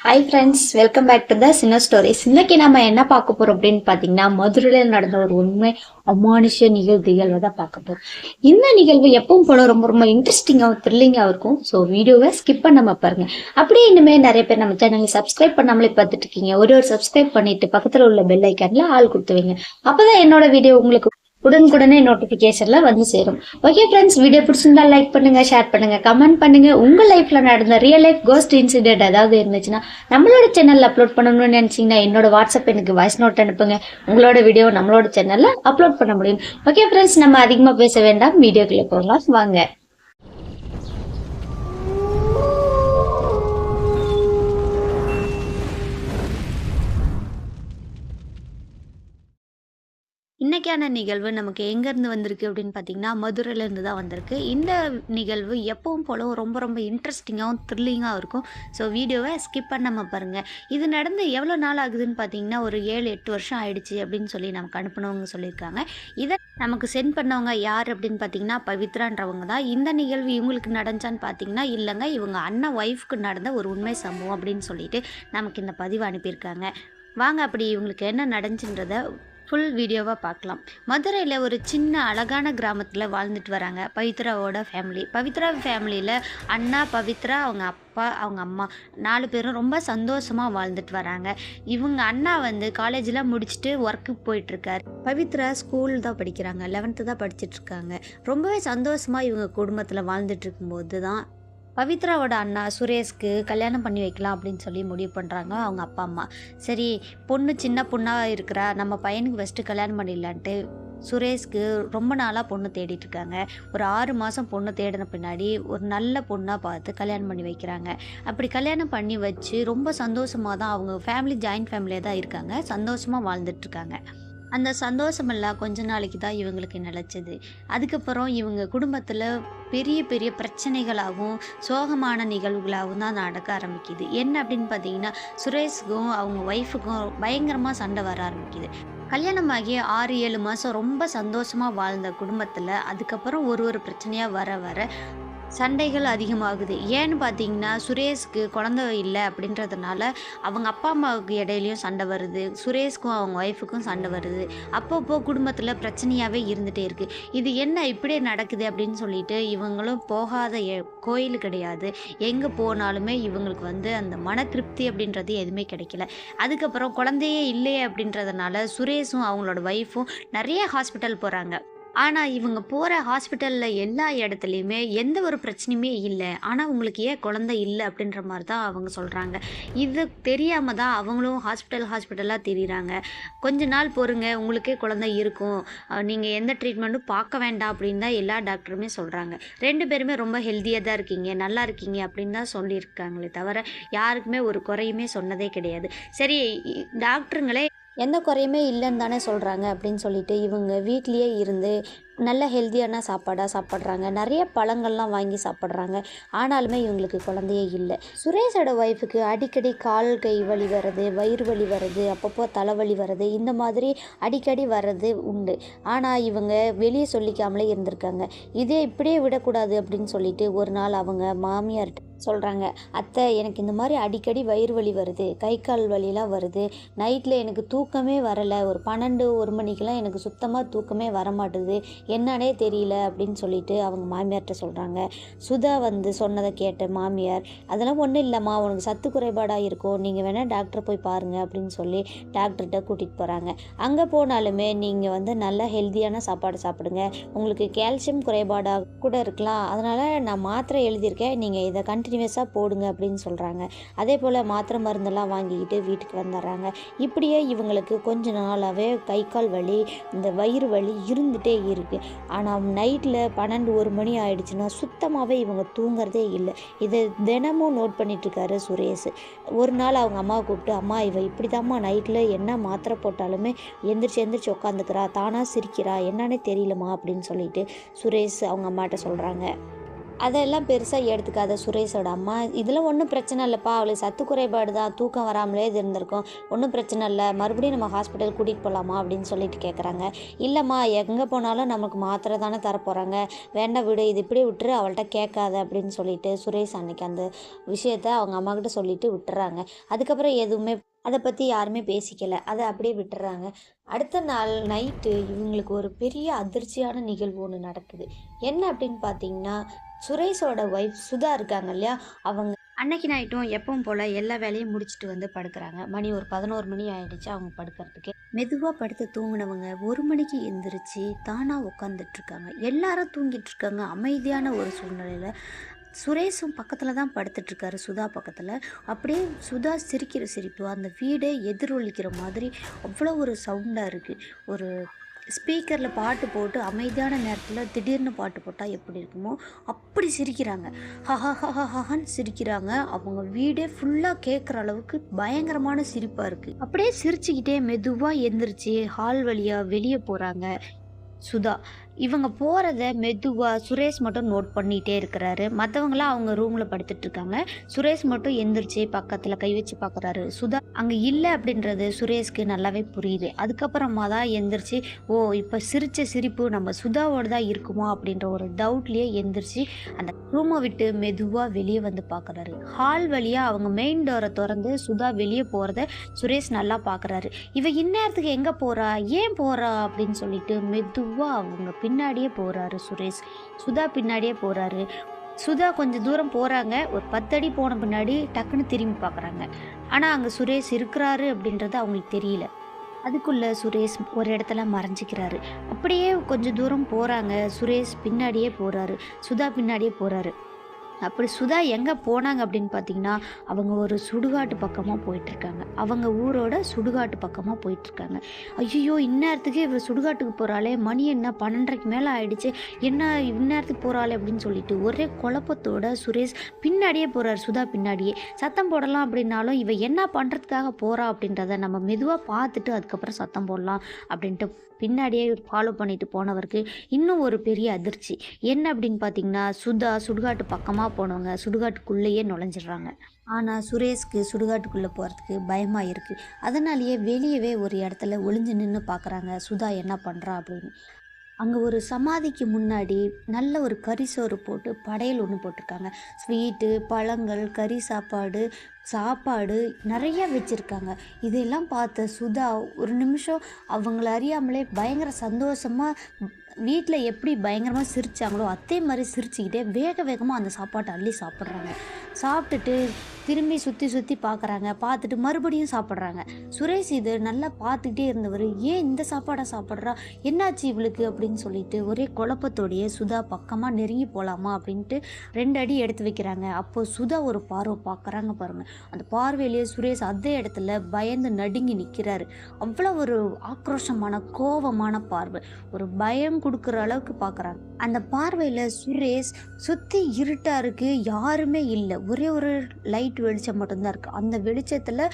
Hi friends welcome back to the சின்ன stories இன்னைக்கு நம்ம என்ன பார்க்க போறோம் அப்படின்னு பார்த்தீங்கன்னா மதுரையில் நடந்த ஒரு உண்மை அமானுஷ நிகழ்வுகளை தான் பார்க்க போறோம். இந்த நிகழ்வு எப்பவும் போல ரொம்ப ரொம்ப இன்ட்ரெஸ்டிங்காகவும் த்ரில்லிங்காகவும் இருக்கும். ஸோ வீடியோவை ஸ்கிப் பண்ணாம பாருங்க. அப்படியே இனிமே நிறைய பேர் நம்ம சேனலை சப்ஸ்கிரைப் பண்ணாமலே பார்த்துட்டு இருக்கீங்க. ஒரு ஒரு சப்ஸ்கிரைப் பண்ணிட்டு பக்கத்தில் உள்ள பெல் ஐக்கான்ல ஆள் கொடுத்துவீங்க அப்போதான் என்னோட வீடியோ உங்களுக்கு உடனுக்குடனே நோட்டிபிகேஷன்ல வந்து சேரும். ஓகே ஃப்ரெண்ட்ஸ் வீடியோ பிடிச்சிருந்தா லைக் பண்ணுங்க ஷேர் பண்ணுங்க கமெண்ட் பண்ணுங்க. உங்க லைஃப்ல நடந்த ரியல் லைஃப் கோஸ்ட் இன்சிடென்ட் ஏதாவது இருந்துச்சுன்னா நம்மளோட சேனல்ல அப்லோட் பண்ணணும்னு நினைச்சீங்கன்னா என்னோட வாட்ஸ்அப் எனக்கு வாய்ஸ் நோட் அனுப்புங்க. உங்களோட வீடியோ நம்மளோட சேனல்ல அப்லோட் பண்ண முடியும். ஓகே ஃப்ரெண்ட்ஸ் நம்ம அதிகமா பேச வேண்டாம். வீடியோக்குள்ள போகலாம். வாங்க. இன்றைக்கான நிகழ்வு நமக்கு எங்கேருந்து வந்திருக்கு அப்படின்னு பார்த்தீங்கன்னா மதுரையிலேருந்து தான் வந்திருக்கு. இந்த நிகழ்வு எப்பவும் போல ரொம்ப ரொம்ப இன்ட்ரெஸ்டிங்காகவும் த்ரில்லிங்காகவும் இருக்கும். ஸோ வீடியோவை ஸ்கிப் பண்ணாமல் பாருங்கள் இது நடந்து எவ்வளோ நாள் ஆகுதுன்னு பார்த்தீங்கன்னா ஒரு ஏழு எட்டு வருஷம் ஆயிடுச்சு அப்படின்னு சொல்லி நமக்கு அனுப்பினவங்க சொல்லியிருக்காங்க. இதை நமக்கு சென்ட் பண்ணவங்க யார் அப்படின்னு பார்த்தீங்கன்னா பவித்ரான்றவங்க தான். இந்த நிகழ்வு இவங்களுக்கு நடந்துச்சான்னு பார்த்தீங்கன்னா இல்லைங்க இவங்க அண்ணன் ஒய்ஃப்க்கு நடந்த ஒரு உண்மை சம்பவம் அப்படின்னு சொல்லிட்டு நமக்கு இந்த பதிவு அனுப்பியிருக்காங்க. வாங்க அப்படி இவங்களுக்கு என்ன நடந்துச்சுன்றத ஃபுல் வீடியோவாக பார்க்கலாம். மதுரையில் ஒரு சின்ன அழகான கிராமத்தில் வாழ்ந்துட்டு வராங்க பவித்ராவோட ஃபேமிலி பவித்ரா ஃபேமிலியில் அண்ணா பவித்ரா அவங்க அப்பா அவங்க அம்மா நாலு பேரும் ரொம்ப சந்தோஷமாக வாழ்ந்துட்டு வராங்க. இவங்க அண்ணா வந்து காலேஜில் முடிச்சுட்டு ஒர்க்குக்கு போயிட்டுருக்காரு. பவித்ரா ஸ்கூல் தான் படிக்கிறாங்க லெவன்த்து தான் படிச்சுட்ருக்காங்க ரொம்பவே சந்தோஷமாக இவங்க குடும்பத்தில் வாழ்ந்துட்டு இருக்கும்போது தான் பவித்ராவோட அண்ணா சுரேஷ்க்கு கல்யாணம் பண்ணி வைக்கலாம் அப்படின்னு சொல்லி முடிவு பண்ணுறாங்க அவங்க அப்பா அம்மா. சரி பொண்ணு சின்ன பொண்ணாக இருக்கிறா நம்ம பையனுக்கு ஃபஸ்ட்டு கல்யாணம் பண்ணிடலான்ட்டு சுரேஷ்க்கு ரொம்ப நாளாக பொண்ணு தேடிட்டு இருக்காங்க. ஒரு ஆறு மாதம் பொண்ணு தேடின பின்னாடி ஒரு நல்ல பொண்ணாக பார்த்து கல்யாணம் பண்ணி வைக்கிறாங்க. அப்படி கல்யாணம் பண்ணி வச்சு ரொம்ப சந்தோஷமாக தான் அவங்க ஃபேமிலி ஜாயின்ட் ஃபேமிலியாக தான் இருக்காங்க. சந்தோஷமாக வாழ்ந்துட்டுருக்காங்க அந்த சந்தோஷமெல்லாம் கொஞ்ச நாளைக்கு தான் இவங்களுக்கு நிலச்சிது. அதுக்கப்புறம் இவங்க குடும்பத்தில் பெரிய பெரிய பிரச்சனைகளாகவும் சோகமான நிகழ்வுகளாகவும் தான் நடக்க ஆரம்பிக்குது. என்ன அப்படின்னு பார்த்தீங்கன்னா சுரேஷுக்கும் அவங்க ஒய்ஃபுக்கும் பயங்கரமாக சண்டை வர ஆரம்பிக்குது. கல்யாணமாகி ஆறு ஏழு மாதம் ரொம்ப சந்தோஷமாக வாழ்ந்த குடும்பத்தில் அதுக்கப்புறம் ஒரு ஒரு பிரச்சனையாக வர வர சண்டைகள் அதிகமாகுது. ஏன்னு பார்த்தீங்கன்னா சுரேஷ்க்கு குழந்தை இல்லை அப்படின்றதுனால அவங்க அப்பா அம்மாவுக்கு இடையிலையும் சண்டை வருது. சுரேஷ்க்கும் அவங்க ஒய்ஃபுக்கும் சண்டை வருது. அப்பப்போ குடும்பத்தில் பிரச்சனையாகவே இருந்துகிட்டே இருக்குது இது என்ன இப்படியே நடக்குது அப்படின்னு சொல்லிட்டு இவங்களும் போகாத கோயில் கிடையாது. எங்கே போனாலுமே இவங்களுக்கு வந்து அந்த மன திருப்தி அப்படின்றது எதுவுமே கிடைக்கல. அதுக்கப்புறம் குழந்தையே இல்லையே அப்படின்றதுனால சுரேஷும் அவங்களோட ஒய்ஃபும் நிறைய ஹாஸ்பிட்டல் போகிறாங்க ஆனால் இவங்க போகிற ஹாஸ்பிட்டலில் எல்லா இடத்துலையுமே எந்த ஒரு பிரச்சனையுமே இல்லை. ஆனால் உங்களுக்கு ஏன் குழந்தை இல்லை அப்படின்ற மாதிரி தான் அவங்க சொல்கிறாங்க இது தெரியாமல் தான் அவங்களும் ஹாஸ்பிட்டல் ஹாஸ்பிட்டலாக தெரியுறாங்க. கொஞ்ச நாள் பொறுங்க உங்களுக்கே குழந்தை இருக்கும். நீங்கள் எந்த ட்ரீட்மெண்ட்டும் பார்க்க வேண்டாம் அப்படின்னு தான் எல்லா டாக்டருமே சொல்கிறாங்க ரெண்டு பேருமே ரொம்ப ஹெல்த்தியாக தான் இருக்கீங்க நல்லா இருக்கீங்க அப்படின்னு தான் சொல்லியிருக்காங்களே தவிர யாருக்குமே ஒரு குறையுமே சொன்னதே கிடையாது. சரி டாக்டருங்களே எந்த குறையுமே இல்லைன்னு தானே சொல்கிறாங்க அப்படின்னு சொல்லிட்டு இவங்க வீட்லேயே இருந்து நல்ல ஹெல்த்தியான சாப்பாடாக சாப்பிட்றாங்க. நிறைய பழங்கள்லாம் வாங்கி சாப்பிட்றாங்க. ஆனாலுமே இவங்களுக்கு குழந்தையே இல்லை. சுரேஷோட ஒய்ஃபுக்கு அடிக்கடி கால் கை வலி வர்றது வயிறு வலி வர்றது அப்பப்போ தலைவலி வர்றது இந்த மாதிரி அடிக்கடி வர்றது உண்டு. ஆனால் இவங்க வெளியே சொல்லிக்காமலே இருந்திருக்காங்க. இதே இப்படியே விடக்கூடாது அப்படின்னு சொல்லிட்டு ஒரு நாள் அவங்க மாமியார்கிட்ட சொல்கிறாங்க அத்தை எனக்கு இந்த மாதிரி அடிக்கடி வயிறு வலி வருது கை கால் வலிலாம் வருது. நைட்டில் எனக்கு தூக்கமே வரலை. ஒரு பன்னெண்டு ஒரு மணிக்கெலாம் எனக்கு சுத்தமாக தூக்கமே வர மாட்டுது என்னன்னே தெரியல அப்படின்னு சொல்லிட்டு அவங்க மாமியார்கிட்ட சொல்கிறாங்க சுதா வந்து சொன்னதை கேட்ட மாமியார் அதெல்லாம் ஒன்றும் இல்லைம்மா உனக்கு சத்து குறைபாடாக இருக்கும் நீங்கள் வேணால் டாக்டர் போய் பாருங்கள் அப்படின்னு சொல்லி டாக்டர்கிட்ட கூட்டிகிட்டு போகிறாங்க அங்கே போனாலுமே நீங்கள் வந்து நல்லா ஹெல்த்தியான சாப்பாடு சாப்பிடுங்க. உங்களுக்கு கால்சியம் குறைபாடாக கூட இருக்கலாம். அதனால் நான் மாத்திரை எழுதியிருக்கேன் நீங்கள் இதை கண்டினியூஸாக போடுங்க அப்படின்னு சொல்கிறாங்க அதே போல் மாத்திரை மருந்தெல்லாம் வாங்கிக்கிட்டு வீட்டுக்கு வந்துடுறாங்க. இப்படியே இவங்களுக்கு கொஞ்ச நாளாகவே கை கால் வலி இந்த வயிறு வலி இருந்துகிட்டே இருக்குது ஆனால் நைட்டில் பன்னெண்டு ஒரு மணி ஆயிடுச்சுன்னா சுத்தமாகவே இவங்க தூங்குறதே இல்லை. இதை தினமும் நோட் பண்ணிட்டுருக்காரு சுரேஷ். ஒரு நாள் அவங்க அம்மாவை கூப்பிட்டு அம்மா இவ இப்படி தாம்மா நைட்டில் என்ன மாத்திரை போட்டாலுமே எந்திரிச்சு எந்திரிச்சு உட்காந்துக்கிறா தானாக சிரிக்கிறா என்னன்னே தெரியலம்மா அப்படின்னு சொல்லிட்டு சுரேஷ் அவங்க அம்மாட்ட சொல்கிறாங்க அதெல்லாம் பெருசாக எடுத்துக்காத சுரேஷோட அம்மா. இதில் ஒன்றும் பிரச்சனை இல்லைப்பா. அவளுக்கு சத்து குறைபாடு தான். தூக்கம் வராமலே இது இருந்திருக்கும். ஒன்றும் பிரச்சனை இல்லை. மறுபடியும் நம்ம ஹாஸ்பிட்டல் கூட்டிகிட்டு போகலாமா அப்படின்னு சொல்லிட்டு கேட்குறாங்க இல்லைம்மா எங்கே போனாலும் நமக்கு மாத்திரை தானே தரப்போகிறாங்க வேண்டாம் விடு இது இப்படி விட்டுரு அவள்கிட்ட கேட்காத அப்படின்னு சொல்லிட்டு சுரேஷ் அன்னைக்கு அந்த விஷயத்த அவங்க அம்மாக்கிட்ட சொல்லிட்டு விட்டுறாங்க. அதுக்கப்புறம் எதுவுமே அதை பற்றி யாருமே பேசிக்கல. அதை அப்படியே விட்டுறாங்க. அடுத்த நாள் நைட்டு இவங்களுக்கு ஒரு பெரிய அதிர்ச்சியான நிகழ்வு ஒன்று நடக்குது. என்ன அப்படின்னு பார்த்தீங்கன்னா சுரேஷோட ஒய்ஃப் சுதா இருக்காங்க இல்லையா? அவங்க அன்னைக்கு நைட்டும் எப்பவும் போல் எல்லா வேலையும் முடிச்சுட்டு வந்து படுக்கிறாங்க. மணி ஒரு பதினோரு மணி ஆயிடுச்சு அவங்க படுக்கிறதுக்கு. மெதுவாக படுத்து தூங்கினவங்க ஒரு மணிக்கு எந்திரிச்சு தானாக உட்காந்துட்டு இருக்காங்க எல்லாரும் தூங்கிட்டு இருக்காங்க அமைதியான ஒரு சூழ்நிலையில் சுரேஷும் பக்கத்தில் தான் படுத்துட்டு இருக்காரு சுதா பக்கத்தில். அப்படியே சுதா சிரிக்கிற சிரிப்பு அந்த வீடே எதிரொலிக்கிற மாதிரி அவ்வளோ ஒரு சவுண்டாக இருக்குது ஒரு ஸ்பீக்கரில் பாட்டு போட்டு அமைதியான நேரத்தில் திடீர்னு பாட்டு போட்டால் எப்படி இருக்குமோ அப்படி சிரிக்கிறாங்க. ஹஹஹஹஹன்னு சிரிக்கிறாங்க. அவங்க வீடே ஃபுல்லாக கேட்குற அளவுக்கு பயங்கரமான சிரிப்பாக இருக்குது அப்படியே சிரிச்சுக்கிட்டே மெதுவாக எந்திரிச்சு ஹால் வழியாக வெளியே போகிறாங்க சுதா இவங்க போகிறத மெதுவாக சுரேஷ் மட்டும் நோட் பண்ணிகிட்டே இருக்கிறாரு. மற்றவங்களாம் அவங்க ரூமில் படுத்துட்ருக்காங்க சுரேஷ் மட்டும் எந்திரிச்சு பக்கத்தில் கை வச்சு பார்க்குறாரு சுதா அங்கே இல்லை அப்படின்றது சுரேஷ்க்கு நல்லாவே புரியுது. அதுக்கப்புறமா தான் எந்திரிச்சு ஓ இப்போ சிரிச்ச சிரிப்பு நம்ம சுதாவோட தான் இருக்குமா? அப்படின்ற ஒரு டவுட்லேயே எந்திரிச்சு அந்த ரூமை விட்டு மெதுவாக வெளியே வந்து பார்க்குறாரு ஹால் வழியாக அவங்க மெயின் டோரை திறந்து சுதா வெளியே போகிறத சுரேஷ் நல்லா பார்க்குறாரு இவ இந்நேரத்துக்கு எங்கே போகிறா ஏன் போகிறா அப்படின்னு சொல்லிட்டு மெதுவாக அவங்க பின்னாடியே போகிறாரு சுரேஷ். சுதா பின்னாடியே போகிறாரு சுதா கொஞ்சம் தூரம் போகிறாங்க ஒரு பத்தடி போன பின்னாடி டக்குன்னு திரும்பி பார்க்குறாங்க ஆனால் அங்கே சுரேஷ் இருக்கிறாரு அப்படின்றது அவங்களுக்கு தெரியல. அதுக்குள்ளே சுரேஷ் ஒரு இடத்துல மறைஞ்சிக்கிறாரு. அப்படியே கொஞ்சம் தூரம் போகிறாங்க சுரேஷ் பின்னாடியே போகிறாரு சுதா பின்னாடியே போகிறாரு அப்படி சுதா எங்கே போனாங்க அப்படின்னு பார்த்தீங்கன்னா அவங்க ஒரு சுடுகாட்டு பக்கமாக போயிட்டுருக்காங்க. அவங்க ஊரோட சுடுகாட்டு பக்கமாக போயிட்டுருக்காங்க. ஐயோ இந்நேரத்துக்கு இவர் சுடுகாட்டுக்கு போகிறாளே மணி என்ன பன்னெண்டரைக்கு மேலே ஆயிடுச்சு. என்ன இந்நேரத்துக்கு போகிறாளே அப்படின்னு சொல்லிட்டு ஒரே குழப்பத்தோட சுரேஷ் பின்னாடியே போகிறார் சுதா பின்னாடியே. சத்தம் போடலாம் அப்படின்னாலும் இவ என்ன பண்ணுறதுக்காக போகிறா அப்படின்றத நம்ம மெதுவாக பார்த்துட்டு அதுக்கப்புறம் சத்தம் போடலாம் அப்படின்ட்டு பின்னாடியே ஃபாலோ பண்ணிட்டு போனவருக்கு இன்னும் ஒரு பெரிய அதிர்ச்சி. என்ன அப்படின்னு பார்த்தீங்கன்னா சுதா சுடுகாட்டு பக்கமாக போனவங்க சுடுகாட்டுக்குள்ளேயே நுழைஞ்சிடுறாங்க. ஆனால் சுரேஷ்க்கு சுடுகாட்டுக்குள்ளே போகிறதுக்கு பயமாக இருக்குது அதனாலேயே வெளியவே ஒரு இடத்துல ஒளிஞ்சு நின்று பார்க்குறாங்க சுதா என்ன பண்ணுறா அப்படின்னு. அங்கே ஒரு சமாதிக்கு முன்னாடி நல்ல ஒரு கறி சோறு போட்டு படையல் ஒன்று போட்டிருக்காங்க. ஸ்வீட்டு பழங்கள் கறி சாப்பாடு சாப்பாடு நிறையா வச்சுருக்காங்க. இதெல்லாம் பார்த்த சுதா ஒரு நிமிஷம் அவங்கள அறியாமலே பயங்கர சந்தோஷமாக வீட்டில் எப்படி பயங்கரமாக சிரித்தாங்களோ அதே மாதிரி சிரிச்சுக்கிட்டே வேக வேகமாக அந்த சாப்பாட்டை அள்ளி சாப்பிட்றாங்க. சாப்பிட்டுட்டு திரும்பி சுற்றி சுற்றி பார்க்குறாங்க பார்த்துட்டு மறுபடியும் சாப்பிட்றாங்க. சுரேஷ் இது நல்லா பார்த்துக்கிட்டே இருந்தவர். ஏன் இந்த சாப்பாடை சாப்பிட்றா? என்னாச்சு இவளுக்கு? அப்படின்னு சொல்லிட்டு ஒரே குழப்பத்தோடையே சுதா பக்கமாக நெருங்கி போகலாமா அப்படின்ட்டு ரெண்டு அடி எடுத்து வைக்கிறாங்க. அப்போது சுதா ஒரு பார்வை பார்க்குறாங்க பாருங்கள் அந்த பார்வையிலேயே சுரேஷ் அதே இடத்துல பயந்து நடுங்கி நிற்கிறாரு அவ்வளோ ஒரு ஆக்ரோஷமான கோவமான பார்வை. ஒரு பயம் கொடுக்குற அளவுக்கு பார்க்குறாங்க அந்த பார்வையில் சுரேஷ் சுற்றி இருட்டாக இருக்குது யாருமே இல்லை. ஒரே ஒரு லைட் வெளிச்சம் மட்டும்தான் இருக்குது அந்த வெளிச்சத்தில்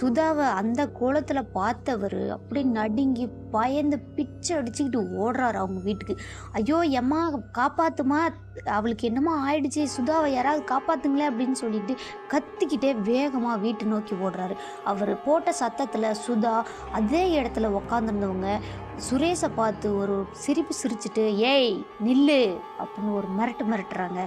சுதாவை அந்த கோலத்தில் பார்த்தவர் அப்படி நடுங்கி பயந்து பிச்சை அடிச்சுக்கிட்டு ஓடுறாரு அவங்க வீட்டுக்கு. ஐயோ எம்மா காப்பாத்துமா? அவளுக்கு என்னமோ ஆயிடுச்சு. சுதாவை யாராவது காப்பாற்றுங்களேன் அப்படின்னு சொல்லிட்டு கத்திக்கிட்டே வேகமாக வீட்டை நோக்கி ஓடுறாரு. அவர் போட்ட சத்தத்தில் சுதா அதே இடத்துல உக்காந்துருந்தவங்க சுரேஷை பார்த்து ஒரு சிரிப்பு சிரிச்சுட்டு ஏய் நில்லு அப்படின்னு ஒரு மிரட்டு மிரட்டுறாங்க.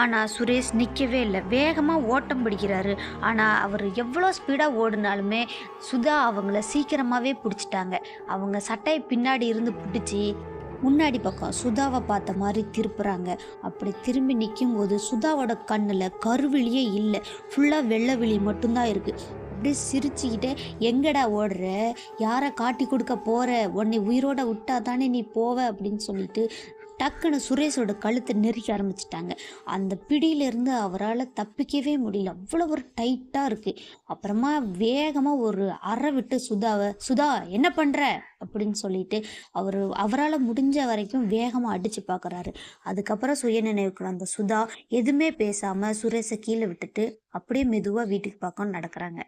ஆனால் சுரேஷ் நிற்கவே இல்லை. வேகமாக ஓட்டம் பிடிக்கிறாரு. ஆனால் அவர் எவ்வளோ ஸ்பீடாக ஓடினாலுமே சுதா அவங்கள சீக்கிரமாகவே பிடிச்சிட்டாங்க. அவங்க சட்டையை பின்னாடி இருந்து பிடிச்சி முன்னாடி பக்கம் சுதாவை பார்த்த மாதிரி திருப்புறாங்க. அப்படி திரும்பி நிற்கும் போது சுதாவோட கண்ணில் கருவிழியே இல்லை. ஃபுல்லாக வெள்ளை விழி மட்டும்தான் இருக்குது அப்படியே சிரிச்சுக்கிட்டே எங்கடா ஓடுற? யாரை காட்டி கொடுக்க போகிற உன்னை உயிரோட விட்டா தானே நீ போவ? அப்படின்னு சொல்லிட்டு டக்குன்னு சுரேஷோட கழுத்தை நெருக்க ஆரம்பிச்சிட்டாங்க. அந்த பிடியிலேருந்து அவரால் தப்பிக்கவே முடியல. அவ்வளோ ஒரு டைட்டாக இருக்குது அப்புறமா வேகமாக ஒரு அறை விட்டு சுதாவை சுதா என்ன பண்ணுற அப்படின்னு சொல்லிட்டு அவர் அவரால் முடிஞ்ச வரைக்கும் வேகமாக அடித்து பார்க்குறாரு அதுக்கப்புறம் சுய நினைவுக்கு வந்த சுதா எதுவுமே பேசாமல் சுரேஷை கீழே விட்டுட்டு அப்படியே மெதுவாக வீட்டுக்கு பக்கம் நடக்கிறாங்க.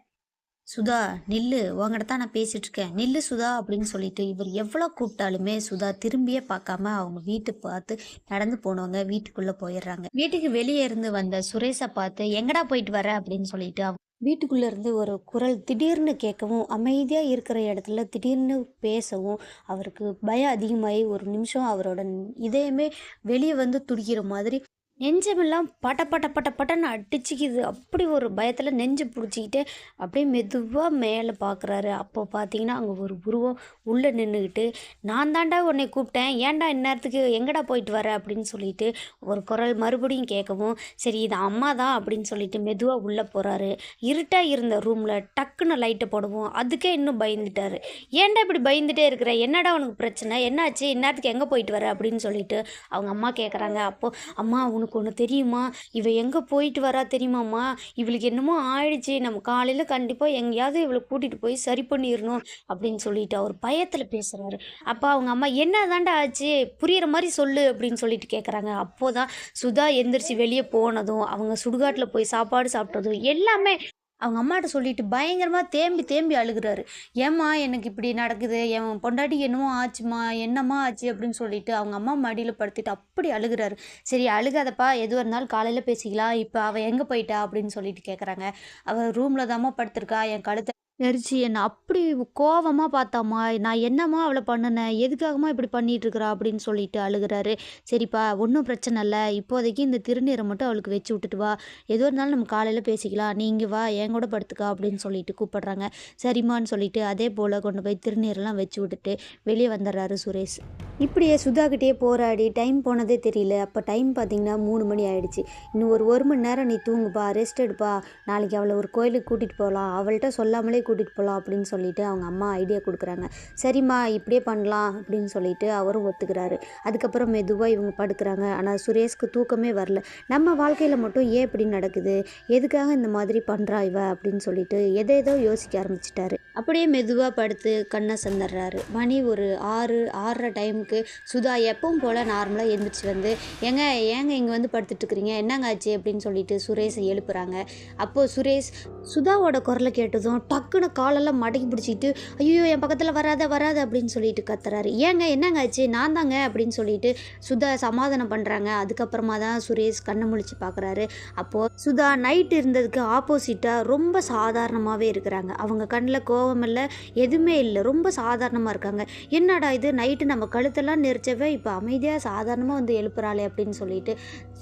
சுதா நில்லு உங்ககிட்ட தான் நான் பேசிகிட்ருக்கேன் நில்லு சுதா அப்படின்னு சொல்லிட்டு இவர் எவ்வளோ கூப்பிட்டாலுமே சுதா திரும்பியே பார்க்காம அவங்க வீட்டு பார்த்து நடந்து போனவங்க வீட்டுக்குள்ளே போயிடுறாங்க. வீட்டுக்கு வெளியே இருந்து வந்த சுரேஷை பார்த்து எங்கடா போயிட்டு வர? அப்படின்னு சொல்லிட்டு அவங்க வீட்டுக்குள்ள இருந்து ஒரு குரல் திடீர்னு கேட்கவும் அமைதியாக இருக்கிற இடத்துல திடீர்னு பேசவும் அவருக்கு பயம் அதிகமாகி ஒரு நிமிஷம் அவரோட இதயமே வெளியே வந்து துடிக்கிற மாதிரி நெஞ்சமெல்லாம் பட பட பட பட்டன்னு அடிச்சுக்கிது. அப்படி ஒரு பயத்தில் நெஞ்சு பிடிச்சிக்கிட்டு அப்படியே மெதுவாக மேலே பார்க்குறாரு அப்போ பார்த்தீங்கன்னா அங்கே ஒரு உருவம் உள்ளே நின்றுக்கிட்டு நான் தாண்டா உன்னை கூப்பிட்டேன். ஏன்டா இந்நேரத்துக்கு எங்கடா போயிட்டு வர? அப்படின்னு சொல்லிட்டு ஒரு குரல் மறுபடியும் கேட்கவும் சரி இது அம்மா தான். அப்படின்னு சொல்லிட்டு மெதுவாக உள்ளே போகிறாரு இருட்டாக இருந்த ரூமில் டக்குன்னு லைட்டை போடுவோம் அதுக்கே இன்னும் பயந்துட்டார். ஏன்டா இப்படி பயந்துட்டே இருக்கிற? என்னடா உனக்கு பிரச்சனை? என்னாச்சு? இந்நேரத்துக்கு எங்கே போயிட்டு வர? அப்படின்னு சொல்லிட்டு அவங்க அம்மா கேட்குறாங்க அப்போது அம்மா உனக்கு ஒன்று தெரியுமா? இவள் எங்கே போயிட்டு வரா தெரியுமாம்மா? இவளுக்கு என்னமோ ஆயிடுச்சு. நம்ம காலையில் கண்டிப்பாக எங்கேயாவது இவளை கூட்டிகிட்டு போய் சரி பண்ணிடணும் அப்படின்னு சொல்லிட்டு அவர் பயத்தில் பேசுகிறாரு அப்போ அவங்க அம்மா என்ன தாண்டா ஆச்சு? புரியிற மாதிரி சொல்லு அப்படின்னு சொல்லிட்டு கேட்குறாங்க அப்போதான் சுதா எந்திரிச்சு வெளியே போனதும் அவங்க சுடுகாட்டில் போய் சாப்பாடு சாப்பிட்டதும் எல்லாமே அவங்க அம்மாட்ட சொல்லிட்டு பயங்கரமாக தேம்பி தேம்பி அழுகுறாரு. ஏம்மா எனக்கு இப்படி நடக்குது. என் பொண்டாட்டி என்னமோ ஆச்சுமா என்னம்மா ஆச்சு அப்படின்னு சொல்லிட்டு அவங்க அம்மா மடியில் படுத்திட்டு அப்படி அழுகுறாரு. சரி அழுகாதப்பா. எதுவாக இருந்தாலும் காலையில் பேசிக்கலாம். இப்போ அவள் எங்கே போயிட்டா அப்படின்னு சொல்லிட்டு கேட்குறாங்க அவள் ரூமில் தாம்மா படுத்திருக்கா. என் கழுத்தை நெரிச்சு என்னை அப்படி கோவமாக பார்த்தாம்மா? நான் என்னம்மா அவளை பண்ணினேன் எதுக்காகம்மா இப்படி பண்ணிகிட்ருக்குறா அப்படின்னு சொல்லிட்டு அழுகுறாரு. சரிப்பா ஒன்றும் பிரச்சனை இல்லை. இப்போதைக்கு இந்த திருநீரை மட்டும் அவளுக்கு வச்சு விட்டுட்டு வா. எதுவாக இருந்தாலும் நம்ம காலையில் பேசிக்கலாம். நீங்கள் வா. என் கூட படுத்துக்கா. அப்படின்னு சொல்லிட்டு கூப்பிடுறாங்க. சரிம்மான்னு சொல்லிட்டு அதே போல் கொண்டு போய் திருநீரெல்லாம் வச்சு விட்டுட்டு வெளியே வந்துடுறாரு சுரேஷ். இப்படியே சுதாகிட்டே போராடி டைம் போனதே தெரியல. அப்போ டைம் பார்த்தீங்கன்னா மூணு மணி ஆயிடுச்சு. இன்னும் ஒரு ஒரு மணி நேரம் நீ தூங்குப்பா ரெஸ்ட் எடுப்பா. நாளைக்கு அவளை ஒரு கோயிலுக்கு கூட்டிகிட்டு போகலாம். அவள்கிட்ட சொல்லாமலே கூட்டிகிட்டு போகலாம் அப்படின்னு சொல்லிட்டு அவங்க அம்மா ஐடியா கொடுக்குறாங்க. சரிம்மா இப்படியே பண்ணலாம் அப்படின்னு சொல்லிட்டு அவரும் ஒத்துக்கிறாரு. அதுக்கப்புறம் மெதுவாக இவங்க படுக்கிறாங்க. ஆனால் சுரேஷ்க்கு தூக்கமே வரல. நம்ம வாழ்க்கையில் மட்டும் ஏன் இப்படி நடக்குது? எதுக்காக இந்த மாதிரி பண்ணுறா இவ அப்படின்னு சொல்லிட்டு எதை ஏதோ யோசிக்க ஆரம்பிச்சிட்டாரு. அப்படியே மெதுவாக படுத்து கண்ணை சந்தர்றாரு. மணி ஒரு ஆறு ஆறரை டைமுக்கு சுதா எப்பவும் போல் நார்மலாக எழுந்திரிச்சு வந்து ஏங்க ஏங்க இங்கே வந்து படுத்துட்டு இருக்கிறீங்க? என்னங்க ஆச்சு? அப்படின்னு சொல்லிட்டு சுரேஷை எழுப்புறாங்க. அப்போது சுரேஷ் சுதாவோட குரலை கேட்டதும் டக்கு டக்குன்னு காலெல்லாம் மடக்கி பிடிச்சிட்டு ஐயோ என் பக்கத்தில் வராத வராத அப்படின்னு சொல்லிட்டு கத்துறாரு. ஏங்க என்னங்க ஆச்சு? நான் தாங்க அப்படின்னு சொல்லிட்டு சுதா சமாதானம் பண்ணுறாங்க அதுக்கப்புறமா தான் சுரேஷ் கண்ணை முழிச்சு பார்க்குறாரு அப்போது சுதா நைட் இருந்ததுக்கு ஆப்போசிட்டாக ரொம்ப சாதாரணமாகவே இருக்கிறாங்க. அவங்க கண்ணில் கோவம் இல்லை எதுவுமே இல்லை. ரொம்ப சாதாரணமாக இருக்காங்க. என்னடா இது? நைட்டு நம்ம கழுத்தெல்லாம் நெரிச்சவே? இப்போ அமைதியாக சாதாரணமாக வந்து எழுப்புறாளே அப்படின்னு சொல்லிட்டு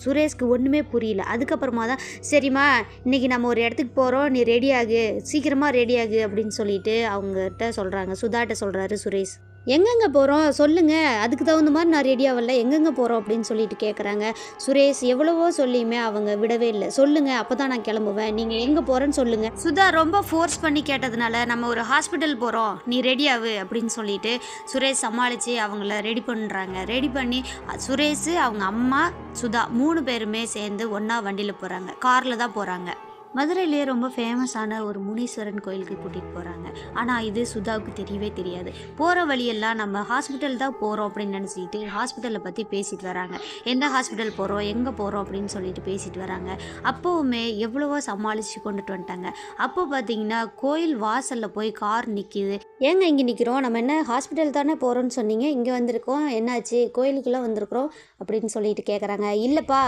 சுரேஷ்க்கு ஒன்றுமே புரியல. அதுக்கப்புறமா தான் சரிம்மா இன்னைக்கு நம்ம ஒரு இடத்துக்கு போகிறோம் நீ ரெடி ஆகு சீக்கிரமாக ரெடி ஆகு அப்படின்னு சொல்லிட்டு அவங்ககிட்ட சொல்கிறாங்க சுதாட்ட சொல்கிறாரு சுரேஷ். எங்கெங்கே போகிறோம் சொல்லுங்கள் அதுக்கு தகுந்த மாதிரி நான் ரெடி ஆகல. எங்கெங்கே போகிறோம் அப்படின்னு சொல்லிட்டு கேட்குறாங்க சுரேஷ் எவ்வளவோ சொல்லியுமே அவங்க விடவே இல்லை. சொல்லுங்கள் அப்போ தான் நான் கிளம்புவேன். நீங்கள் எங்கே போகிறேன்னு சொல்லுங்கள் சுதா ரொம்ப ஃபோர்ஸ் பண்ணி கேட்டதுனால நம்ம ஒரு ஹாஸ்பிட்டல் போகிறோம் நீ ரெடி ஆகு அப்படின்னு சொல்லிட்டு சுரேஷ் சமாளித்து அவங்கள ரெடி பண்ணுறாங்க ரெடி பண்ணி சுரேஷ் அவங்க அம்மா சுதா மூணு பேருமே சேர்ந்து ஒன்றா வண்டியில் போகிறாங்க காரில் தான் போகிறாங்க மதுரையிலே ரொம்ப ஃபேமஸான ஒரு முனீஸ்வரன் கோயிலுக்கு கூட்டிகிட்டு போகிறாங்க ஆனால் இது சுதாவுக்கு தெரியவே தெரியாது. போகிற வழியெல்லாம் நம்ம ஹாஸ்பிட்டல் தான் போகிறோம் அப்படின்னு நினச்சிக்கிட்டு ஹாஸ்பிட்டலை பற்றி பேசிட்டு வராங்க. எந்த ஹாஸ்பிட்டல் போகிறோம் எங்கே போகிறோம் அப்படின்னு சொல்லிட்டு பேசிட்டு வராங்க. அப்போவுமே எவ்வளவோ சமாளித்து கொண்டுட்டு வந்துட்டாங்க. அப்போ பார்த்தீங்கன்னா கோயில் வாசலில் போய் கார் நிற்கிது ஏங்க இங்கே நிற்கிறோம் நம்ம என்ன ஹாஸ்பிட்டல் தானே போகிறோம்னு சொன்னீங்க. இங்கே வந்திருக்கோம். என்னாச்சு? கோயிலுக்குள்ளே வந்திருக்கிறோம் அப்படின்னு சொல்லிட்டு கேட்குறாங்க இல்லைப்பா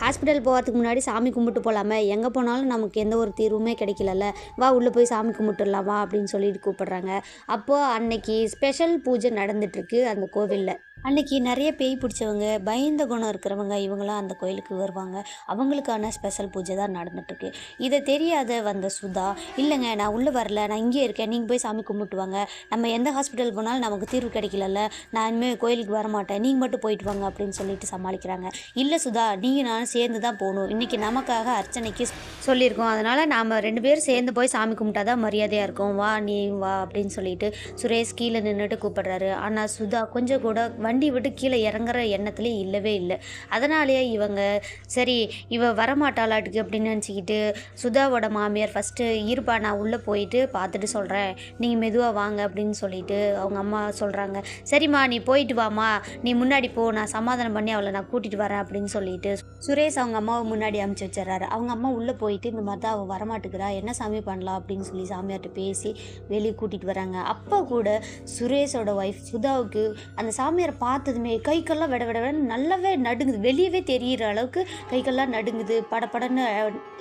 ஹாஸ்பிட்டல் போகிறதுக்கு முன்னாடி சாமி கும்பிட்டு போகலாமே எங்கே போனாலும் நமக்கு எந்த ஒரு தீர்வுமே கிடைக்கலல்ல. வா உள்ளே போய் சாமி கும்பிட்டுடலாம் வா அப்படின்னு சொல்லிட்டு கூப்பிடுறாங்க. அப்போது அன்னைக்கு ஸ்பெஷல் பூஜை நடந்துட்டுருக்கு அந்த கோவிலில். அன்னைக்கு நிறைய பேய் பிடிச்சவங்க பயந்த குணம் இருக்கிறவங்க இவங்களாம் அந்த கோயிலுக்கு வருவாங்க. அவங்களுக்கான ஸ்பெஷல் பூஜை தான் நடந்துட்டுருக்கு. இதை தெரியாத வந்த சுதா இல்லைங்க நான் உள்ளே வரல நான் இங்கே இருக்கேன் நீங்கள் போய் சாமி கும்பிட்டு வாங்க. நம்ம எந்த ஹாஸ்பிட்டல் போனாலும் நமக்கு தீர்வு கிடைக்கலல்ல. நான் இனிமேல் கோயிலுக்கு வர மாட்டேன் நீங்கள் மட்டும் போயிட்டு வாங்க அப்படின்னு சொல்லிட்டு சமாளிக்கிறாங்க. இல்லை சுதா நீங்கள் நானும் சேர்ந்து தான் போகணும். இன்றைக்கி நமக்காக அர்ச்சனைக்கு சொல்லியிருக்கோம். அதனால் நாம் ரெண்டு பேரும் சேர்ந்து போய் சாமி கும்பிட்டா தான் மரியாதையாக இருக்கும். வா நீ வா அப்படின்னு சொல்லிட்டு சுரேஷ் கீழே நின்றுட்டு கூப்பிடுறாரு. ஆனால் சுதா கொஞ்சம் கூட வண்டி வண்டி விட்டு கீழே இறங்குற எண்ணத்துலேயே இல்லவே இல்லை. அதனாலேயே இவங்க சரி இவ வரமாட்டாளாட்டுக்கு அப்படின்னு நினச்சிக்கிட்டு சுதாவோட மாமியார் ஃபஸ்ட்டு இருப்பா நான் உள்ளே போயிட்டு பார்த்துட்டு சொல்கிறேன் நீங்கள் மெதுவாக வாங்க அப்படின்னு சொல்லிட்டு அவங்க அம்மா சொல்கிறாங்க சரிம்மா நீ போயிட்டு வாம்மா. நீ முன்னாடி போ நான் சமாதானம் பண்ணி அவளை நான் கூட்டிகிட்டு வரேன் அப்படின்னு சொல்லிட்டு சுரேஷ் அவங்க அம்மாவை முன்னாடி அமுச்சு வச்சிடறாரு. அவங்க அம்மா உள்ளே போயிட்டு இந்த மாதிரி தான் அவள் வரமாட்டேங்கிறா என்ன சாமி பண்ணலாம்? அப்படின்னு சொல்லி சாமியார்கிட்ட பேசி வெளியே கூட்டிகிட்டு வராங்க. அப்போ கூட சுரேஷோட ஒய்ஃப் சுதாவுக்கு அந்த சாமியாரை பார்த்ததுமே கைக்கெல்லாம் விட விட நல்லாவே நடுங்குது. வெளியவே தெரிகிற அளவுக்கு கைக்கெல்லாம் நடுங்குது. படபடன்னு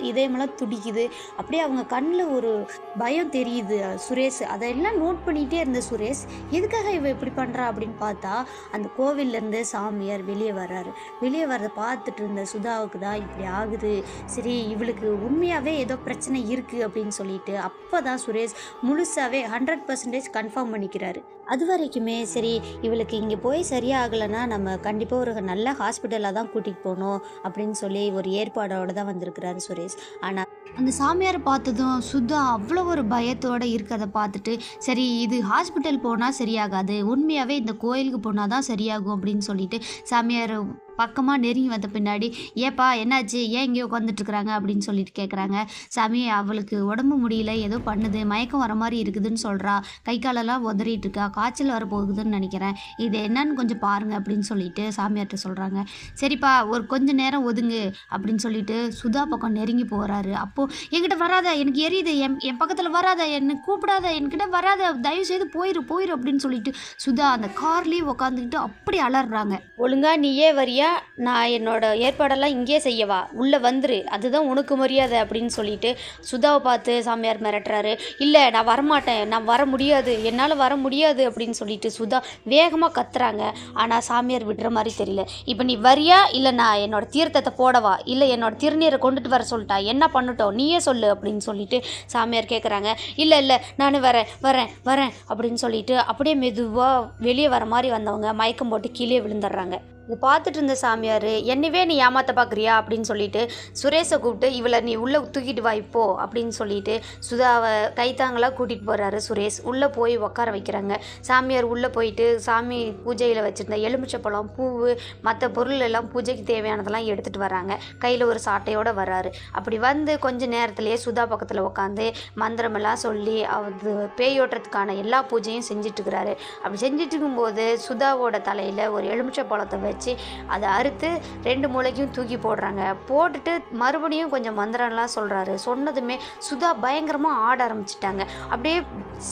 இதயமெல்லாம் துடிக்குது. அப்படியே அவங்க கண்ணில் ஒரு பயம் தெரியுது சுரேஷ். அதெல்லாம் நோட் பண்ணிகிட்டே இருந்த சுரேஷ் எதுக்காக இவ இப்படி பண்ணுறா அப்படின்னு பார்த்தா அந்த கோவில்லேருந்து சாமியார் வெளியே வர்றாரு. வெளியே வர்றதை பார்த்துட்டு இருந்த சுதாவுக்கு தான் இப்படி ஆகுது? சரி இவளுக்கு உண்மையாகவே ஏதோ பிரச்சனை இருக்குது அப்படின்னு சொல்லிட்டு அப்போ தான் சுரேஷ் முழுசாகவே ஹண்ட்ரட் பர்சன்டேஜ் கன்ஃபார்ம் பண்ணிக்கிறாரு. அது வரைக்குமே சரி இவளுக்கு இங்கே போய் சரியாகலைன்னா நம்ம கண்டிப்பாக ஒரு நல்ல ஹாஸ்பிட்டலாக தான் கூட்டிகிட்டு போகணும் அப்படின்னு சொல்லி ஒரு ஏற்பாடோடு தான் வந்திருக்கிறாரு சுரேஷ். ஆனால் அந்த சாமியாரை பார்த்ததும் சுத்தா அவ்வளோ ஒரு பயத்தோடு இருக்கிறத பார்த்துட்டு சரி இது ஹாஸ்பிட்டல் போனால் சரியாகாது உண்மையாகவே இந்த கோயிலுக்கு போனால் தான் சரியாகும் அப்படின்னு சொல்லிட்டு சாமியார் பக்கமாக நெருங்கி வந்த பின்னாடி ஏப்பா என்னாச்சு? ஏன் இங்கே உட்காந்துட்ருக்குறாங்க அப்படின்னு சொல்லிட்டு கேட்குறாங்க சாமி அவளுக்கு உடம்பு முடியல ஏதோ பண்ணுது மயக்கம் வர மாதிரி இருக்குதுன்னு சொல்கிறா கை காலெல்லாம் உதறிட்டு இருக்கா காய்ச்சல் வர போகுதுன்னு நினைக்கிறேன். இது என்னன்னு கொஞ்சம் பாருங்க அப்படின்னு சொல்லிட்டு சாமியார்கிட்ட சொல்கிறாங்க சரிப்பா ஒரு கொஞ்ச நேரம் ஒதுங்கு அப்படின்னு சொல்லிட்டு சுதா பக்கம் நெருங்கி போகிறாரு அப்போது என்கிட்ட வராத எனக்கு எரியுது. என் என் பக்கத்தில் வராத என்னை கூப்பிடாத என்கிட்ட வராத. தயவு செய்து போயிரு போயிரு அப்படின்னு சொல்லிட்டு சுதா அந்த கார்லேயே உட்காந்துக்கிட்டு அப்படி அலறாங்க ஒழுங்கா நீயே வரியா? நான் என்னோடய ஏற்பாடெல்லாம் இங்கேயே செய்யவா. உள்ளே வந்துரு. அதுதான் உனக்கு மரியாதை அப்படின்னு சொல்லிட்டு சுதாவை பார்த்து சாமியார் மிரட்டுறாரு. இல்லை நான் வரமாட்டேன். நான் வர முடியாது. என்னால் வர முடியாது அப்படின்னு சொல்லிட்டு சுதா வேகமாக கத்துறாங்க. ஆனால் சாமியார் விடுற மாதிரி தெரியல. இப்போ நீ வரியா? இல்லை நான் என்னோடய தீர்த்தத்தை போடவா? இல்லை என்னோடய திருநீரை கொண்டுட்டு வர சொல்லிட்டா? என்ன பண்ணட்டும்? நீயே சொல்லு அப்படின்னு சொல்லிட்டு சாமியார் கேட்குறாங்க இல்லை இல்லை. நான் வரேன். வரேன். வரேன் அப்படின்னு சொல்லிட்டு அப்படியே மெதுவாக வெளியே வர மாதிரி வந்தவங்க மயக்கம் போட்டு கீழே விழுந்துடுறாங்க. இது பார்த்துட்டு இருந்த சாமியார் என்னவே நீ ஏமாத்த பார்க்குறியா அப்படின்னு சொல்லிட்டு சுரேஷை கூப்பிட்டு இவளை நீ உள்ளே தூக்கிட்டு வா இப்போ அப்படின்னு சொல்லிட்டு சுதாவை கைத்தாங்களாக கூட்டிகிட்டு போகிறாரு சுரேஷ். உள்ளே போய் உட்கார வைக்கிறாங்க. சாமியார் உள்ளே போயிட்டு சாமி பூஜையில் வச்சுருந்த எலுமிச்சப்பழம் பூவு மற்ற பொருள் எல்லாம் பூஜைக்கு தேவையானதெல்லாம் எடுத்துகிட்டு வராங்க. கையில் ஒரு சாட்டையோடு வராரு. அப்படி வந்து கொஞ்ச நேரத்துலேயே சுதா பக்கத்தில் உட்காந்து மந்திரமெல்லாம் சொல்லி அது பேயோட்டுறதுக்கான எல்லா பூஜையும் செஞ்சுட்டு இருக்கிறாரு. அப்படி செஞ்சிட்டு இருக்கும்போது சுதாவோட தலையில் ஒரு எலுமிச்சை பழத்தை வச்சு அதை அறுத்து ரெண்டு மூளைக்கும் தூக்கி போடுறாங்க. போட்டுட்டு மறுபடியும் கொஞ்சம் மந்திரம்லாம் சொல்கிறாரு சொன்னதுமே சுதா பயங்கரமாக ஆட ஆரம்பிச்சிட்டாங்க. அப்படியே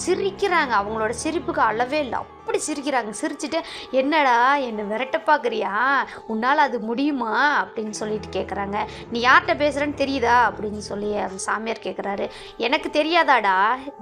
சிரிக்கிறாங்க. அவங்களோட சிரிப்புக்கு அளவே இல்லை. அப்படி சிரிக்கிறாங்க. சிரிச்சுட்டு என்னடா என்னை விரட்ட பார்க்குறியா உன்னால் அது முடியுமா? அப்படின்னு சொல்லிட்டு கேட்குறாங்க நீ யார்கிட்ட பேசுகிறேன்னு தெரியுதா? அப்படின்னு சொல்லி அந்த சாமியார் கேட்குறாரு எனக்கு தெரியாதாடா.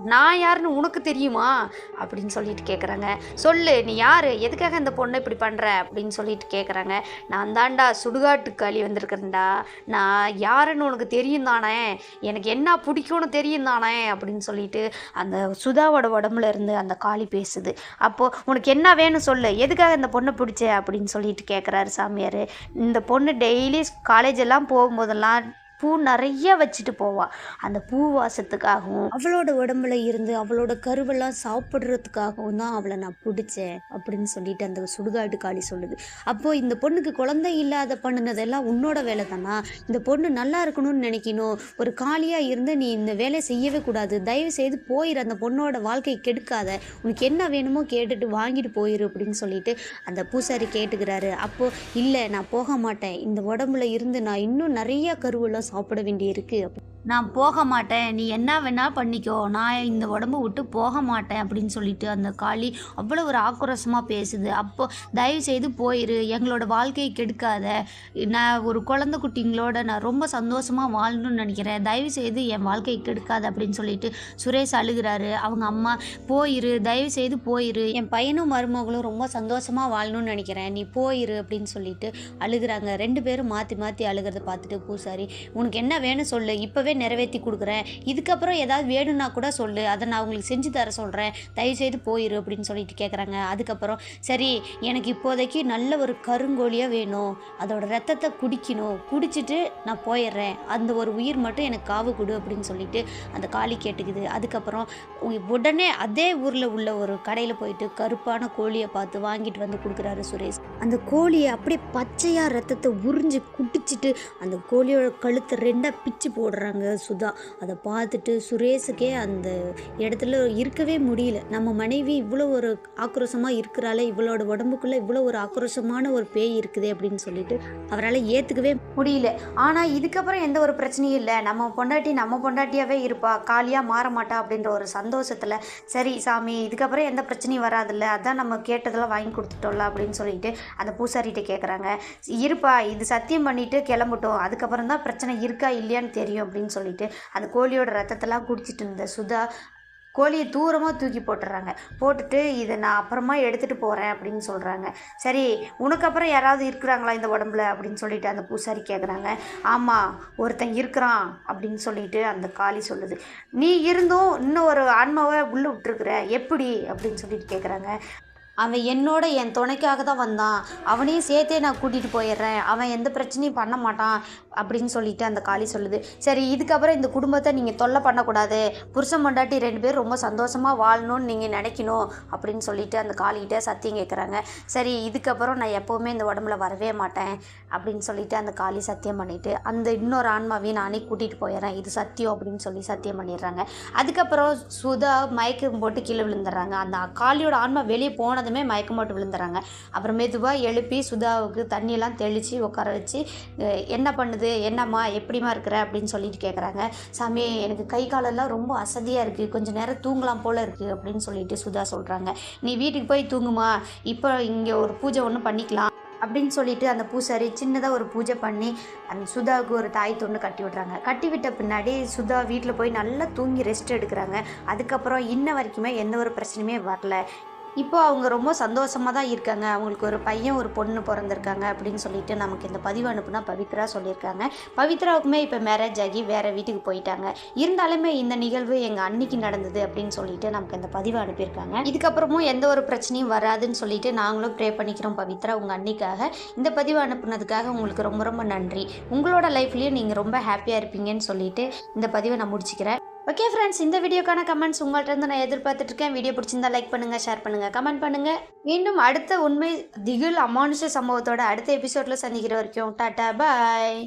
நான் யாருன்னு உனக்கு தெரியுமா? அப்படின்னு சொல்லிட்டு கேட்குறாங்க சொல்லு நீ யார்? எதுக்காக இந்த பொண்ணை இப்படி பண்ணுற அப்படின்னு சொல்லிட்டு கேட்குறாங்க நான் தாண்டா சுடுகாட்டு களி வந்திருக்கிறேன்டா. நான் யாருன்னு உனக்கு தெரியும் தானே? எனக்கு என்ன பிடிக்கும்னு தெரியும் தானே? அப்படின்னு சொல்லிட்டு அந்த சுதாவோட உடம்புல இருந்து அந்த காளி பேசுது. அப்போது உனக்கு என்ன வேணும் சொல்லு. எதுக்காக இந்த பொண்ணை பிடிச்ச? அப்படின்னு சொல்லிட்டு கேட்குறாரு சாமியார். இந்த பொண்ணு டெய்லி காலேஜ் எல்லாம் போகும்போதெல்லாம் பூ நிறைய வச்சுட்டு போவா. அந்த பூ வாசத்துக்காகவும் அவளோட உடம்புல இருந்து அவளோட கருவெல்லாம் சாப்பிட்றதுக்காகவும் தான் அவளை நான் பிடிச்சேன் அப்படின்னு சொல்லிட்டு அந்த சுடுகாட்டு காளி சொல்லுது. அப்போது இந்த பொண்ணுக்கு குழந்தை இல்லாத பண்ணுனதெல்லாம் உன்னோட வேலை தானா இந்த பொண்ணு நல்லா இருக்கணும்னு நினைக்கணும். ஒரு காலியாக இருந்து நீ இந்த வேலையை செய்யவே கூடாது. தயவு செய்து போயிரு. அந்த பொண்ணோட வாழ்க்கை கெடுக்காத. உனக்கு என்ன வேணுமோ கேட்டுட்டு வாங்கிட்டு போயிரு அப்படின்னு சொல்லிட்டு அந்த பூசாரி கேட்டுக்கிறாரு. அப்போது இல்லை நான் போக மாட்டேன். இந்த உடம்புல இருந்து நான் இன்னும் நிறைய கருவெல்லாம் சாப்பிட வேண்டியிருக்கு அப்படி நான் போக மாட்டேன். நீ என்ன வேணால் பண்ணிக்கோ. நான் இந்த உடம்பு விட்டு போக மாட்டேன் அப்படின்னு சொல்லிட்டு அந்த காளி அவ்வளோ ஒரு ஆக்ரோஷமாக பேசுது. அப்போ தயவு செய்து போயிரு. எங்களோட வாழ்க்கையை கெடுக்காத. நான் ஒரு குழந்த குட்டிங்களோட நான் ரொம்ப சந்தோஷமாக வாழணும்னு நினைக்கிறேன். தயவு செய்து என் வாழ்க்கையை கெடுக்காத அப்படின்னு சொல்லிட்டு சுரேஷ் அழுகிறாரு. அவங்க அம்மா போயிரு. தயவு செய்து போயிரு. என் பையனும் மருமகளும் ரொம்ப சந்தோஷமாக வாழணும்னு நினைக்கிறேன். நீ போயிரு. அப்படின்னு சொல்லிட்டு அழுகுறாங்க. ரெண்டு பேரும் மாற்றி மாற்றி அழுகிறத பார்த்துட்டு பூசாரி உனக்கு என்ன வேணும் சொல்லு. இப்போவே நிறைவேற்றி கொடுக்குறேன். இதுக்கப்புறம் ஏதாவது வேணும்னா கூட சொல்லு. அதை நான் உங்களுக்கு செஞ்சு தர சொல்கிறேன் தயவுசெய்து போயிரு அப்படின்னு சொல்லிட்டு கேட்குறாங்க அதுக்கப்புறம் சரி எனக்கு இப்போதைக்கு நல்ல ஒரு கருங்கோழியாக வேணும். அதோட ரத்தத்தை குடிக்கணும். குடிச்சிட்டு நான் போயிடுறேன். அந்த ஒரு உயிர் மட்டும் எனக்கு காவு கொடு அப்படின்னு சொல்லிட்டு அந்த காளி கேட்டுக்குது. அதுக்கப்புறம் உடனே அதே ஊரில் உள்ள ஒரு கடையில் போயிட்டு கருப்பான கோழியை பார்த்து வாங்கிட்டு வந்து கொடுக்குறாரு சுரேஷ். அந்த கோழியை அப்படியே பச்சையாக ரத்தத்தை உறிஞ்சு குடிச்சிட்டு அந்த கோழியோட கழுத்தை ரெண்டாக பிச்சு போடுறாங்க. போகிறாங்க சுதா. அதை பார்த்துட்டு சுரேஷுக்கே அந்த இடத்துல இருக்கவே முடியல. நம்ம மனைவி இவ்வளோ ஒரு ஆக்ரோஷமாக இருக்கிறாளே இவளோட உடம்புக்குள்ளே இவ்வளோ ஒரு ஆக்ரோஷமான ஒரு பேய் இருக்குதே அப்படின்னு சொல்லிட்டு அவரால் ஏற்றுக்கவே முடியல. ஆனால் இதுக்கப்புறம் எந்த ஒரு பிரச்சனையும் இல்லை. நம்ம பொண்டாட்டி நம்ம பொண்டாட்டியாகவே இருப்பா. காலியாக மாற மாட்டா அப்படின்ற ஒரு சந்தோஷத்தில் சரி சாமி இதுக்கப்புறம் எந்த பிரச்சனையும் வராதுல்ல. அதான் நம்ம கேட்டதெல்லாம் வாங்கி கொடுத்துட்டோம்ல அப்படின்னு சொல்லிட்டு அந்த பூசாரிகிட்ட கேட்குறாங்க இருப்பா இது சத்தியம் பண்ணிட்டு கிளம்பட்டும். அதுக்கப்புறம் தான் பிரச்சனை இருக்கா இல்லையான்னு தெரியும் அப்படின்னு சொல்லிட்டு அந்த கோழியோட ரத்தத்தெல்லாம் குடிச்சிட்டு இருந்த சுதா கோழியை தூரமாக தூக்கி போட்டுறாங்க. போட்டுட்டு இதை நான் அப்புறமா எடுத்துகிட்டு போகிறேன் அப்படின்னு சொல்கிறாங்க சரி உனக்கு அப்புறம் யாராவது இருக்கிறாங்களா இந்த உடம்புல? அப்படின்னு சொல்லிட்டு அந்த பூசாரி கேட்குறாங்க ஆமாம் ஒருத்தன் இருக்கிறான் அப்படின்னு சொல்லிட்டு அந்த காளி சொல்லுது. நீ இருந்தும் இன்னும் ஒரு ஆன்மாவை உள்ளே விட்டுருக்குற எப்படி? அப்படின்னு சொல்லிட்டு கேட்குறாங்க அவன் என்னோட என் துணைக்காக தான் வந்தான். அவனையும் சேர்த்தே நான் கூட்டிகிட்டு போயிடுறேன். அவன் எந்த பிரச்சனையும் பண்ண மாட்டான். அப்படின்னு சொல்லிட்டு அந்த காளி சொல்லுது. சரி இதுக்கப்புறம் இந்த குடும்பத்தை நீங்கள் தொல்லை பண்ணக்கூடாது. புருஷன் பொண்டாட்டி ரெண்டு பேரும் ரொம்ப சந்தோஷமாக வாழணும்னு நீங்கள் நினைக்கணும் அப்படின்னு சொல்லிட்டு அந்த காளிகிட்ட சத்தியம் கேட்குறாங்க சரி இதுக்கப்புறம் நான் எப்போவுமே இந்த உடம்புல வரவே மாட்டேன் அப்படின்னு சொல்லிட்டு அந்த காளி சத்தியம் பண்ணிவிட்டு அந்த இன்னொரு ஆன்மாவையும் நானே கூட்டிகிட்டு போயிடுறேன். இது சத்தியம் அப்படின்னு சொல்லி சத்தியம் பண்ணிடுறாங்க. அதுக்கப்புறம் சுதா மயக்கம் போட்டு கீழே விழுந்துடுறாங்க. அந்த காளியோட ஆன்மா வெளியே போனதுமே மயக்கம் போட்டு விழுந்துடுறாங்க. அப்புறம் மெதுவாக எழுப்பி சுதாவுக்கு தண்ணியெல்லாம் தெளித்து உட்கார வச்சு என்ன பண்ணுது? என்னம்மா எப்படிம்மா இருக்கிற? அப்படின்னு சொல்லிட்டு கேட்குறாங்க சாமி எனக்கு கை காலெல்லாம் ரொம்ப அசதியாக இருக்குது கொஞ்சம் நேரம் தூங்கலாம் போல் இருக்குது அப்படின்னு சொல்லிட்டு சுதா சொல்கிறாங்க நீ வீட்டுக்கு போய் தூங்குமா? இப்போ இங்கே ஒரு பூஜை ஒன்று பண்ணிக்கலாம் அப்படின்னு சொல்லிட்டு அந்த பூசாரி சின்னதாக ஒரு பூஜை பண்ணி அந்த சுதாவுக்கு ஒரு தாய் தொண்டு கட்டி விட்றாங்க. கட்டி விட்ட பின்னாடி சுதா வீட்டில் போய் நல்லா தூங்கி ரெஸ்ட் எடுக்கிறாங்க. அதுக்கப்புறம் இன்ன வரைக்குமே எந்த ஒரு பிரச்சனையுமே வரல. இப்போ அவங்க ரொம்ப சந்தோஷமாக தான் இருக்காங்க. அவங்களுக்கு ஒரு பையன் ஒரு பொண்ணு பிறந்திருக்காங்க அப்படின்னு சொல்லிட்டு நமக்கு இந்த பதிவு அனுப்புனா பவித்ரா சொல்லியிருக்காங்க. பவித்ராவுக்குமே இப்போ மேரேஜ் ஆகி வேறு வீட்டுக்கு போயிட்டாங்க. இருந்தாலுமே இந்த நிகழ்வு எங்கள் அன்னைக்கு நடந்தது அப்படின்னு சொல்லிட்டு நமக்கு இந்த பதிவு அனுப்பியிருக்காங்க. இதுக்கப்புறமும் எந்த ஒரு பிரச்சனையும் வராதுன்னு சொல்லிட்டு நாங்களும் ப்ரே பண்ணிக்கிறோம் பவித்ரா உங்கள் அன்னிக்காக. இந்த பதிவு அனுப்புனதுக்காக உங்களுக்கு ரொம்ப ரொம்ப நன்றி. உங்களோட லைஃப்லேயும் நீங்கள் ரொம்ப ஹாப்பியாக இருப்பீங்கன்னு சொல்லிட்டு இந்த பதிவை நான் முடிச்சுக்கிறேன். ஓகே ஃப்ரெண்ட்ஸ் இந்த வீடியோக்கான கமெண்ட்ஸ் உங்கள்கிட்ட இருந்து நான் எதிர்பார்த்துட்ருக்கேன் வீடியோ பிடிச்சிருந்தா லைக் பண்ணுங்கள் ஷேர் பண்ணுங்கள் கமெண்ட் பண்ணுங்கள் மீண்டும் அடுத்த உண்மை திகில் அமானுஷ சம்பவத்தோட அடுத்த எபிசோடில் சந்திக்கிற வரைக்கும் டாட்டா பாய்